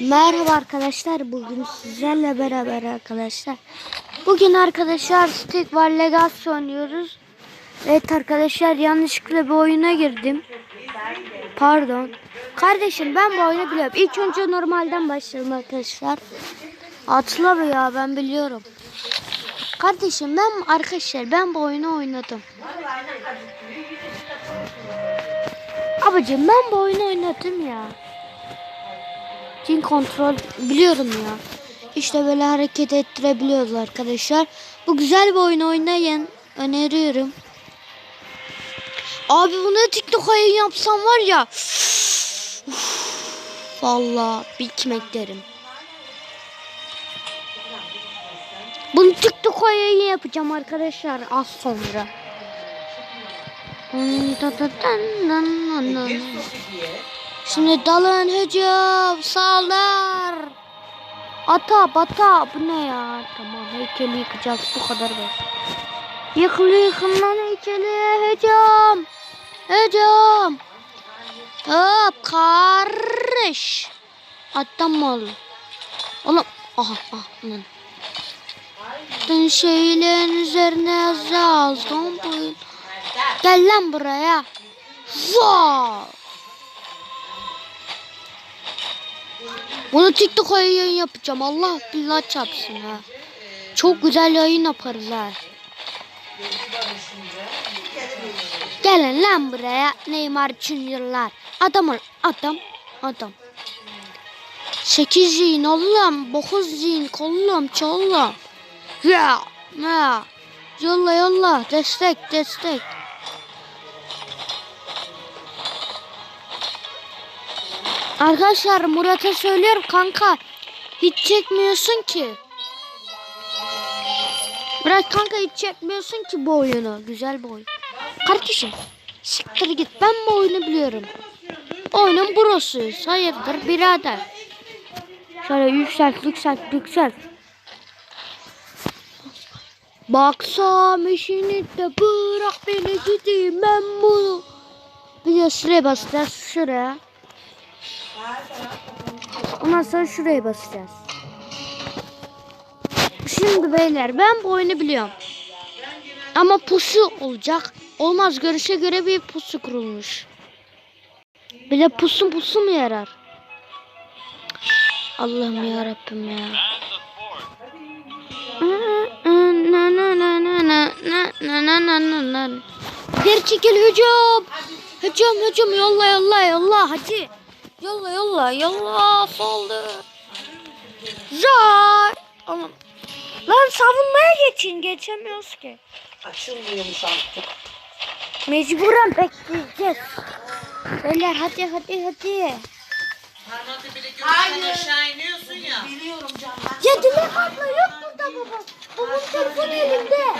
Merhaba arkadaşlar. Bugün sizlerle beraber arkadaşlar. Bugün arkadaşlar Stick var Legacy oynuyoruz. Evet arkadaşlar yanlışlıkla bir oyuna girdim. Pardon. Kardeşim ben bu oyunu biliyorum. İlk önce normalden başlayalım arkadaşlar. Atla be ya ben biliyorum. Kardeşim ben arkadaşlar ben bu oyunu oynadım. Abicim ben bu oyunu oynadım ya. Cin kontrol biliyorum ya. İşte böyle hareket ettirebiliyoruz arkadaşlar. Bu güzel bir oyun oynayın. Öneriyorum. Abi bunu TikTok yayın yapsam var ya. Vallahi bitmek derim. Bunu TikTok yayın yapacağım arkadaşlar az sonra. Şimdi dalın hücum saldır. Ata bata bu ne ya? Tamam heykeli yıkacağız bu kadar basit. Yıkıl yıkın lan heykeli hücum. Hücum. Hop karış. Attan ol. Oğlum. Aha aha. Lan. Dün şeylerin üzerine yazdım. Gel lan buraya. Wow. Bunu TikTok'a yayın yapacağım. Allah billah çarpsın ha. Çok güzel yayın yaparız ha. Gelin lan buraya Neymar Junior'lar. Adam ol. Adam. Adam. 8 yayın oğlum. 9 yayın kollum çollum. Ya. Ya. Yolla yolla. Destek destek. Arkadaşlar Murat'a söylüyorum kanka. Hiç çekmiyorsun ki. Murat kanka hiç çekmiyorsun ki bu oyunu. Güzel bir oyun. Kardeşim siktir git. Ben bu oyunu biliyorum. Oyunun burasıyız. Hayırdır birader. Şöyle yükselt yükselt yükselt. Baksam işini de bırak beni gideyim ben bunu. Bir de şuraya basacağız şuraya. Ondan sonra şuraya basacağız. Şimdi beyler ben bu oyunu biliyorum. Ama pusu olacak. Olmaz görüşe göre bir pusu kurulmuş. Bile pusu pusu mu yarar? Allah'ım ya Rabbim ya. Geri çekil hücum. Hücum hücum yolla yolla yolla hadi. Yolla yolla yolla soldu. Zay. Oğlum. Lan savunmaya geçin geçemiyoruz ki. Açılmıyormuş artık. Mecburen bekleyeceğiz. Beyler hadi hadi hadi. Hayır. aşağı iniyorsun ya. Biliyorum canlar. Ya Dilek abla yok burada baba. Babam telefonu elimde.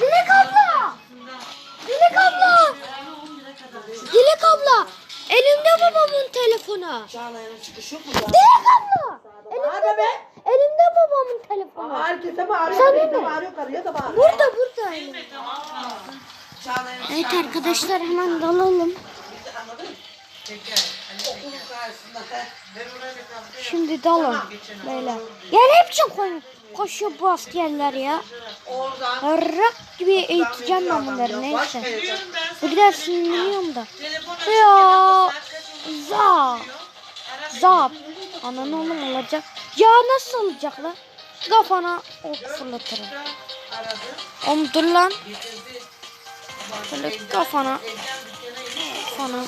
Dilek abla. Dilek abla. Dilek abla. Elimde telefonu. Çağlayan'ın çıkışı yok mu? Dilek abla. Bağırma be. Elimde babamın telefonu. Herkese bağırıyor. Sana Herkese bağırıyor. Karıya da bağırıyor. Burada burada. Evet arkadaşlar hemen dalalım. Şimdi dalın. Böyle. Yani hepsi koy koşuyor bu askerler ya. Rak gibi eğiteceğim ben bunları neyse. Bu kadar sinirleniyorum da. Ya. Za. Zap. Ananı oğlum olacak. Ya nasıl olacak lan? Kafana ok fırlatırım. Oğlum dur lan. Şöyle kafana. Kafana.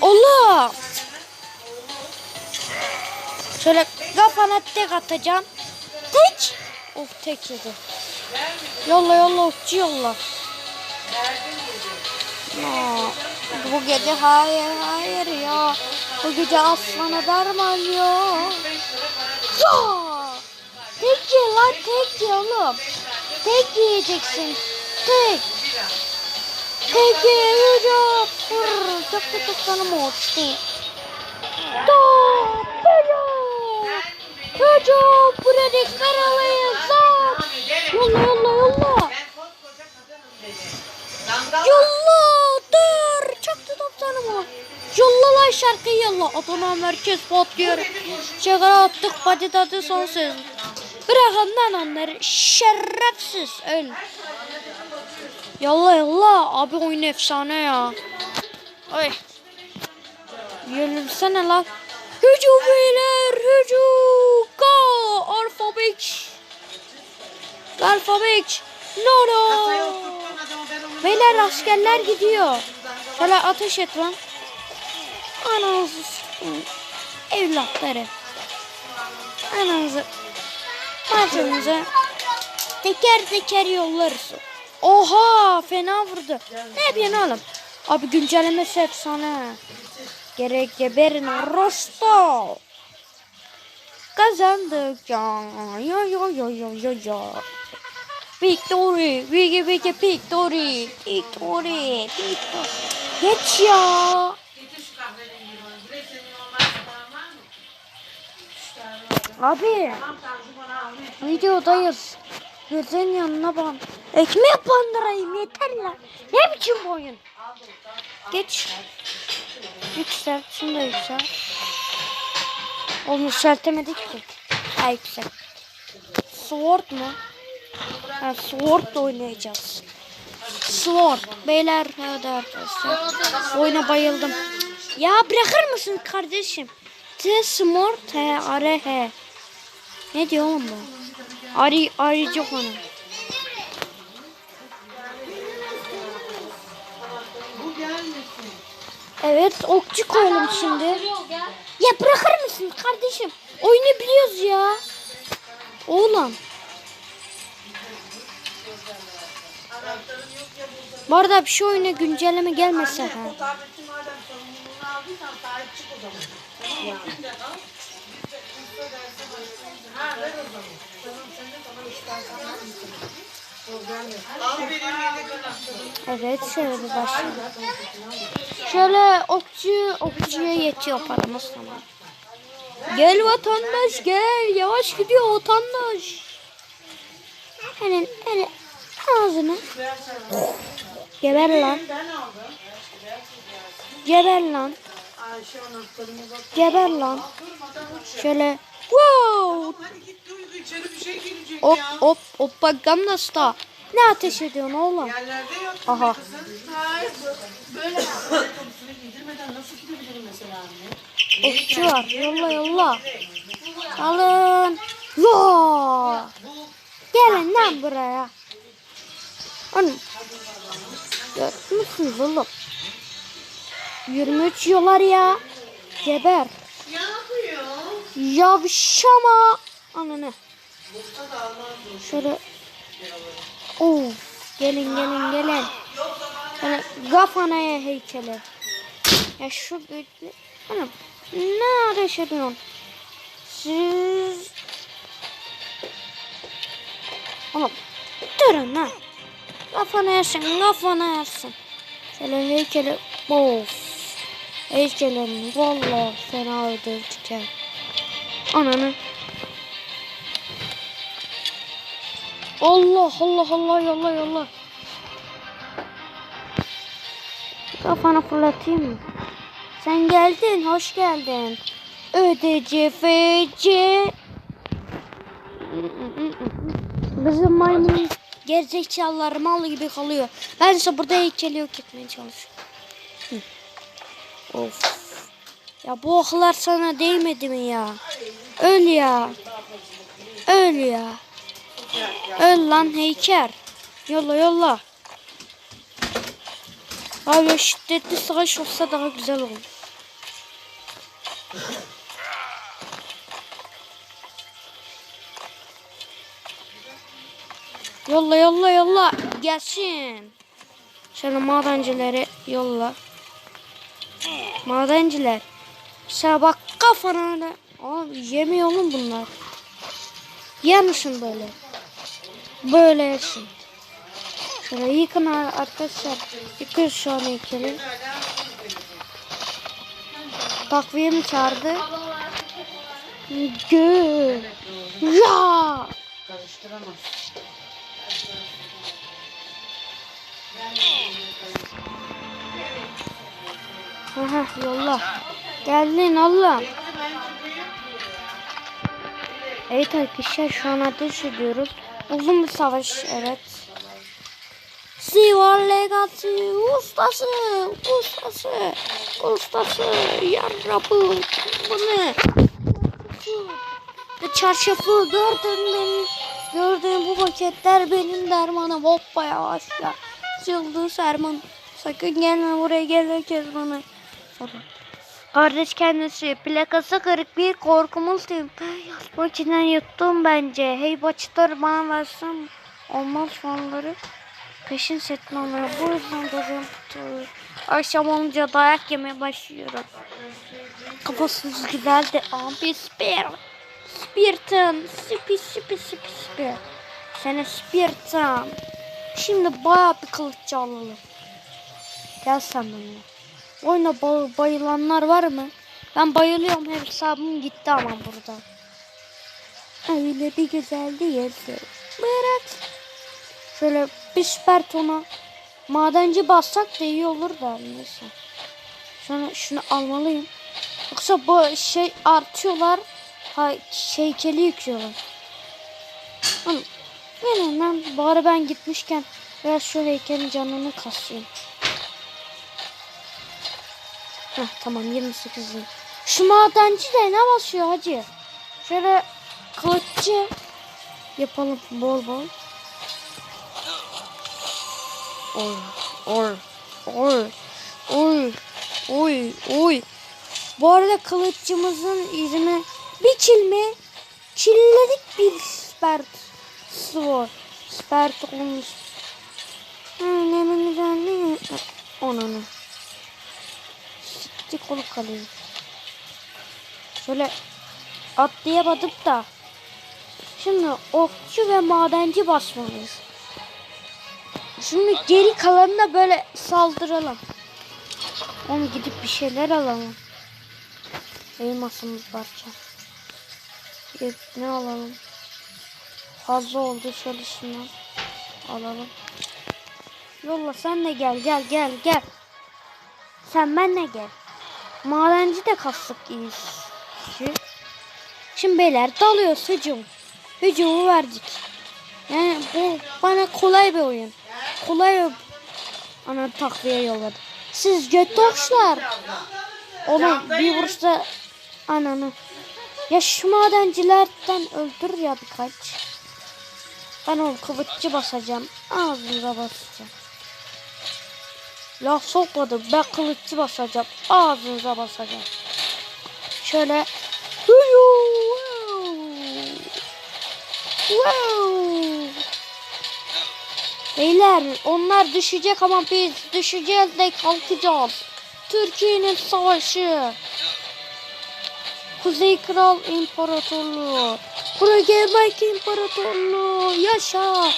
Oğlum. Şöyle kafana tek atacağım. Tek. Of tek yedi. Yolla yolla okçu yolla. Ya, bu gece hayır hayır ya. Bu gece aslana derman ya. Ya. Tek ye lan tek ye oğlum. Tek yiyeceksin. Tek. Tek. Hırr. Çok da mı uçtu? Top. Hücum. Hücum. Burada karalıyız. Zap. Yolla yolla yolla. Ben koskoca kadınım dedi. Dangal. Yolla dur. Çaktı top sana mı? Yolla lan şarkıyı yolla. Adana merkez patlıyor. Çakara attık pati tadı son söz. Bırakın lan onları. Şerefsiz öl. Yolla yolla. Abi oyun efsane ya. Ay. Yürümsene lan. Hücum beyler hücum. Go. Alfa Beach. No no. Beyler askerler gidiyor. Şöyle ateş et lan. Ananızı. Evlatları. Ananızı. Bacınızı. Teker teker yollarız. Oha fena vurdu. Ne yapıyorsun oğlum? Abi güncellemesi efsane. Gerek geberin Rostov. Kazandık ya. Ya ya ya ya ya ya. Victory, Wiggy Wiggy Victory, Victory, Victory. Geç ya. Abi, videodayız. Gözün yanına ban. Ekmek bandırayım yeter lan. Ne biçim bu oyun? Geç. Yüksel, şimdi yüksel. Onu yükseltemedik ki. Ha yüksel. Sword mu? Ha, Sword oynayacağız. Sword. Beyler hadi arkadaşlar. Oyuna bayıldım. Ya bırakır mısın kardeşim? T Smart T R H. Ne diyor oğlum bu? Ari arayacak onu. Evet okçu koyalım şimdi. Ya bırakır mısın kardeşim? Oyunu biliyoruz ya. Oğlum. Bu arada bir şey oyuna güncelleme gelmese ha. Evet şöyle bir başlayalım. Şöyle okçu okçuya yetiyor paramız tamam. Gel vatandaş gel. Yavaş gidiyor vatandaş. Hemen hele ağzını. Geber lan. Geber lan. Geber lan. Şöyle. Wow. Hop hop hop bak Gamla Star. Ne ateş ediyorsun oğlum? Aha. Nasıl? Okçu var. Yolla yolla. Alın. Vaa. Gelin lan buraya. Oğlum. Görmüşsünüz oğlum. 23 yollar ya. Geber. Ne yapıyor? Yavşama. Ananı. Şöyle. Oo. Gelin gelin gelin. Şöyle kafanaya heykeli. Ya şu büyüklü. Hanım. Ne ateş ediyorsun? Siz. Oğlum. Durun lan. Kafana yersin kafana yersin. Şöyle heykeli. Of. Heykelini vallahi fena öldürdük ya. Ananı. Allah Allah Allah yallah yallah. Kafana fırlatayım mı? Sen geldin, hoş geldin. Ödeci feci. Bizim maymun gerizekalılar mal gibi kalıyor. Ben ise burada heykeli yok etmeye çalışıyorum. Of. Ya bu oklar sana değmedi mi ya? Öl ya. Öl ya. Öl lan heyker. Yolla yolla. Abi şiddetli savaş olsa daha güzel olur. Yolla yolla yolla. Gelsin. Şöyle madencileri yolla. Madenciler. Sen bak kafana da. Abi yemiyor oğlum bunlar. Misin böyle? Böyle yersin. Şöyle yıkın arkadaşlar. Yıkın şu an heykeli. Takviye mi çağırdı? Gö. Ya. Karıştıramaz. Aha yolla. Geldin Allah. Evet arkadaşlar şu an ateş ediyoruz. Uzun bir savaş evet. Sivar Legacy ustası, ustası, ustası, yarabı, bu ne? Ve çarşafı gördün benim, gördüğün bu paketler benim dermanım. Hoppa yavaş ya. Yıldız Erman. Sakın gelme buraya gel herkes bana. Sonra. Kardeş kendisi plakası kırık bir korkumuz değil. Maçından yuttum bence. Hey başlar bana versin. Olmaz onları. Peşin setin onları. Bu yüzden gözüm tutuyor. Akşam olunca dayak yemeye başlıyorum. Kafasız güzeldi. Abi spir. Spirtin. Sipi sipi sipi sipi. Seni spirtin. Şimdi bayağı bir kılıç alalım. Gel sen benimle. Oyuna ba- bayılanlar var mı? Ben bayılıyorum. Hesabım gitti ama burada. Öyle bir güzel değildi. Bırak. Şöyle bir süper tona madenci bassak da iyi olur da neyse. Şunu, şunu almalıyım. Yoksa bu şey artıyorlar. Ha, heykeli yıkıyorlar. Oğlum, Gelin lan bari ben gitmişken biraz şu heykelin canını kasayım. Heh, tamam 28 'im. Şu madenci de ne basıyor hacı? Şöyle kılıççı yapalım bol bol. Oy, oy, oy, oy, oy, oy. Bu arada kılıççımızın izini bir çilme çilledik bir spert sword. Spert olmuş. Ne Siktik olup kalıyor. Şöyle atlayamadım da. Şimdi okçu ve madenci basmalıyız. Şimdi geri kalanına böyle saldıralım. Onu gidip bir şeyler alalım. Elmasımız parça. Bir ne alalım? Fazla oldu şöyle şunu alalım. Yolla sen de gel gel gel gel. Sen benle gel. Madenci de kastık iyi. Şimdi beyler dalıyoruz hücum. Hücumu verdik. Yani bu bana kolay bir oyun. Kolay ana takviye yolladı. Siz göttoşlar. Oğlum bir vuruşta ananı. Ya şu madencilerden öldür ya birkaç. Ben o kılıççı basacağım. Ağzınıza basacağım. Laf sokmadım. Ben kılıççı basacağım. Ağzınıza basacağım. Şöyle. Wow. Beyler onlar düşecek ama biz düşeceğiz de kalkacağız. Türkiye'nin savaşı. Kuzey Kral İmparatorluğu. Kurogemek İmparatorluğu. Yaşa.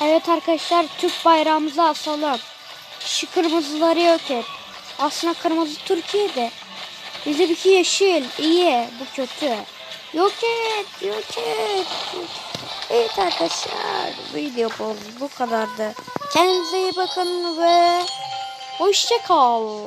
Evet arkadaşlar Türk bayrağımızı asalım. Şu kırmızıları yok et. Aslında kırmızı Türkiye'de. Bizimki yeşil. iyi. Bu kötü. Yok et. Yok et. Evet arkadaşlar. Videomuz bu kadardı. Kendinize iyi bakın ve hoşça kal.